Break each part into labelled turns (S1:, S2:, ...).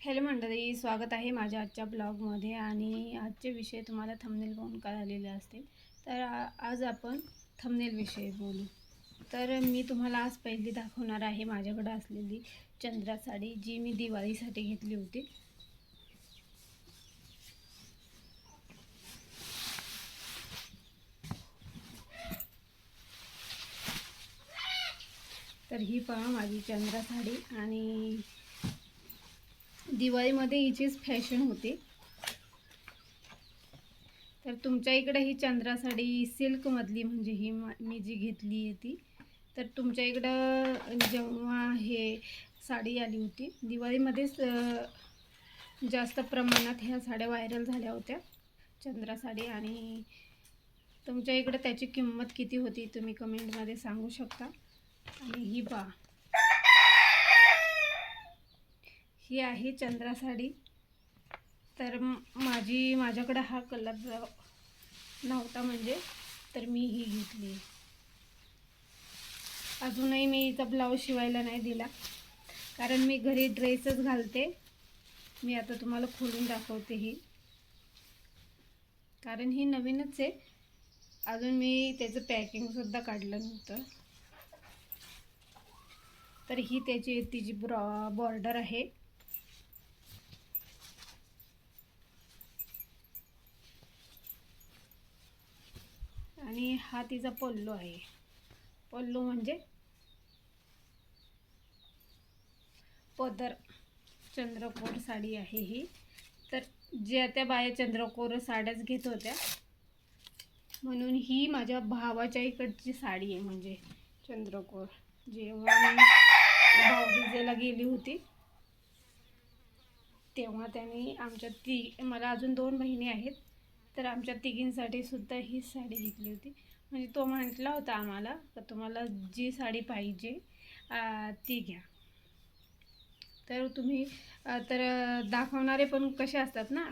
S1: Hello मंडळी स्वागत आहे माझ्या आजच्या ब्लॉगमध्ये आणि आजचे विषय तुम्हाला थमनेल पाहून कळालेले असतील. तर आज आपण थमनेलविषयी बोलू. तर मी तुम्हाला आज पहिली दाखवणार आहे माझ्याकडं असलेली चंद्रा साडी जी मी दिवाळीसाठी घेतली होती. तर ही पहा माझी चंद्रा साडी आणि दिवाळीमध्ये हिचीच फॅशन होती. तर तुमच्या इकडे ही चंद्रा साडी सिल्कमधली म्हणजे ही मा- मी जी घेतली आहे ती. तर तुमच्या इकडं जेव्हा हे साडी आली होती दिवाळीमध्येच जास्त प्रमाणात ह्या साड्या व्हायरल झाल्या होत्या. चंद्रा साडी आणि तुमच्या इकडं त्याची किंमत किती होती तुम्ही कमेंटमध्ये सांगू शकता. आणि ही पहा. ही आहे चंद्रा साडी. तर माझी माझ्याकडं हा कलर नव्हता म्हणजे तर मी ही घेतली. अजूनही मी हिचा ब्लाऊज शिवायला नाही दिला. कारण मी घरी ड्रेसच घालते. मी आता तुम्हाला खोलून दाखवते ही. कारण ही नवीनच आहे. अजून मी त्याचं पॅकिंगसुद्धा काढलं नव्हतं. तर ही त्याची तिची ब्रॉ बॉर्डर आहे. आणि हा तिचा पल्लू आहे. पल्लू म्हणजे पदर. चंद्रकोर साडी आहे ही. तर ज्या त्या बाया चंद्रकोर साड्याच घेत होत्या. म्हणून ही माझ्या भावाच्या इकडची साडी आहे म्हणजे चंद्रकोर. जेव्हा मी भाऊबीजेला गेली होती तेव्हा त्यांनी आमच्या ती मला अजून दोन बहिणी आहेत. तर आमच्या तिघींसाठी सुद्धा ही साडी घेतली होती. म्हणजे तो म्हटला होता आम्हाला तर तुम्हाला जी साडी पाहिजे ती घ्या. तर तुम्ही तर दाखवणारे पण कसे असतात ना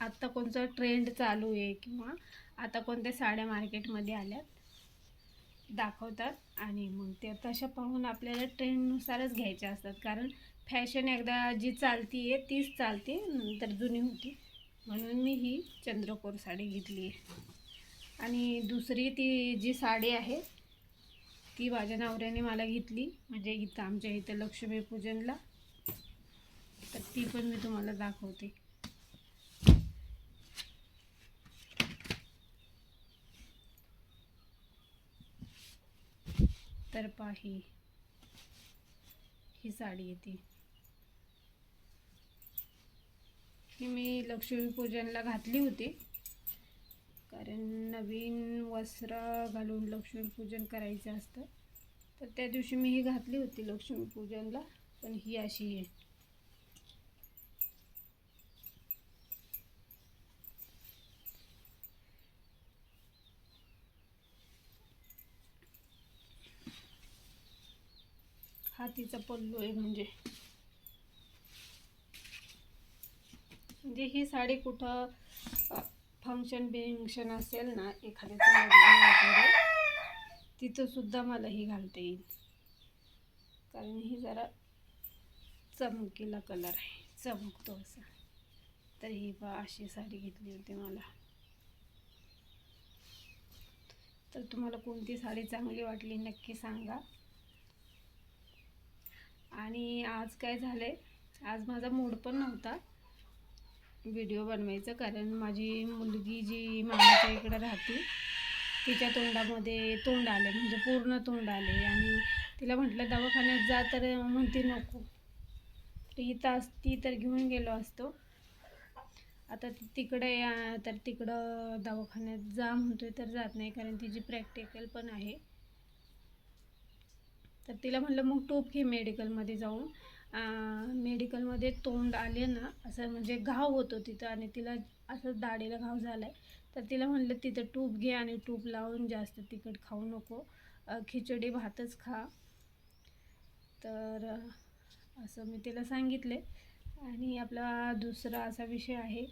S1: आत्ता कोणचा ट्रेंड चालू आहे किंवा आता कोणत्या साड्या मार्केटमध्ये आल्यात दाखवतात आणि मग ते तशा पाहून आपल्याला ट्रेंडनुसारच घ्यायच्या असतात. कारण फॅशन एकदा जी चालती आहे तीच चालते नंतर जुनी होती. म्हणून मी ही चंद्रकोर साडी घेतली आहे. आणि दुसरी ती जी साडी आहे ती माझ्या नवऱ्याने मला घेतली. म्हणजे इथं आमच्या इथं लक्ष्मीपूजनला तर ती पण मी तुम्हाला दाखवते. तर पाही ही. साडी येते ही मी लक्ष्मीपूजनला घातली होती. कारण नवीन वस्त्र घालून लक्ष्मीपूजन करायचं असतं. तर त्या दिवशी मी ही घातली होती लक्ष्मीपूजनला पण ही अशी आहे. हातीचा पल्लू आहे म्हणजे. म्हणजे ही साडी कुठं फंक्शन बिंक्शन असेल ना एखाद्याचं लग्न वगैरे तिथं मला ही घालता येईल. कारण ही जरा चमकीला कलर आहे. चमकतो असा. तर ही बा अशी साडी घेतली होती मला. तर तुम्हाला कोणती साडी चांगली वाटली नक्की सांगा. आणि आज काय झालंय? आज माझा मूड पण नव्हता. व्हिडिओ बनवायचं. कारण माझी मुलगी जी मामाच्या इकडं राहते तिच्या तोंडामध्ये तोंड आले म्हणजे पूर्ण तोंड आले. आणि तिला म्हटलं दवाखान्यात जा तर म्हणते नको. तर इथं असती तर घेऊन गेलो असतो. आता तिकडे तर तिकडं दवाखान्यात जा म्हणतोय तर जात नाही कारण तिची प्रॅक्टिकल पण आहे. तर तिला म्हटलं मग टोप घे मेडिकलमध्ये जाऊन. मेडिकलमध्ये तोंड आले ना असं म्हणजे घाव होतो तिथं आणि तिला असं दाढीला घाव झाला आहे तर तिला म्हणलं तिथं टूप घे आणि टूप लावून जास्त तिखट खाऊ नको. खिचडी भातच खा. तर असं मी तिला सांगितले. आणि आपला दुसरा असा विषय आहे.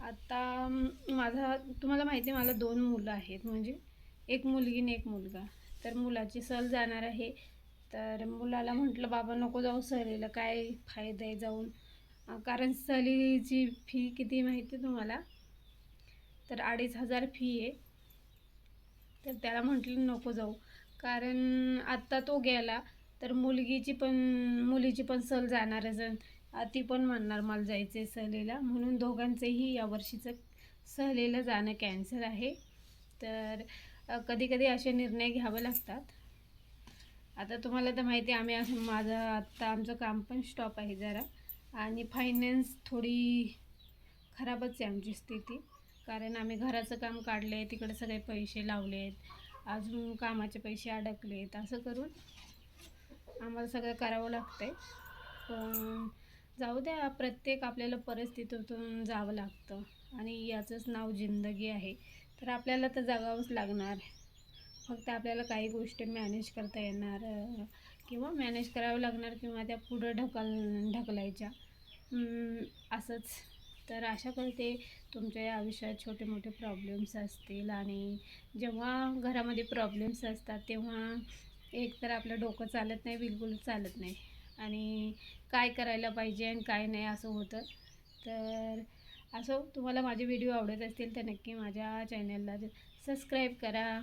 S1: आता माझा तुम्हाला माहिती आहे मला दोन मुलं आहेत. म्हणजे एक मुलगी आणि एक मुलगा. तर मुलाची सल जाणार आहे. तर मुलाला म्हटलं बाबा नको जाऊ सहलीला काय फायदा आहे जाऊन? कारण सहलीची फी किती माहिती आहे तुम्हाला? तर अडीच हजार फी आहे. तर त्याला म्हटलं नको जाऊ. कारण आत्ता तो गेला तर मुलगीची पण मुलीची पण सहल जाणारच आहे. ती पण म्हणणार मला जायचं आहे सहलीला. म्हणून दोघांचंही यावर्षीचं सहलीला जाणं कॅन्सल आहे. तर कधी कधी असे निर्णय घ्यावे लागतात. आता तुम्हाला तर माहिती आहे आम्ही असं माझं आत्ता आमचं काम पण स्टॉप आहे जरा. आणि फायनान्स थोडी खराबच आहे आमची स्थिती. कारण आम्ही घराचं काम काढलं आहे तिकडे सगळे पैसे लावले आहेत अजून कामाचे पैसे अडकले आहेत असं करून आम्हाला सगळं करावं लागतं आहे पण जाऊ द्या प्रत्येक आपल्याला परिस्थितीतून जावं लागतं. आणि याचंच नाव जिंदगी आहे. तर आपल्याला तर जगावंच लागणार. फक्त आपल्याला काही गोष्टी मॅनेज करता येणार किंवा मॅनेज करावं लागणार किंवा त्या पुढं ढकल ढकलायच्या. असंच. तर आशा करते तुमच्या आयुष्यात छोटे मोठे प्रॉब्लेम्स असतील आणि जेव्हा घरामध्ये प्रॉब्लेम्स असतात तेव्हा एक तर आपलं डोकं चालत नाही बिलकुल चालत नाही. आणि काय करायला पाहिजे आणि काय नाही असं होतं. तर असं तुम्हाला माझे व्हिडिओ आवडत असतील तर नक्की माझ्या चॅनलला सबस्क्राईब करा.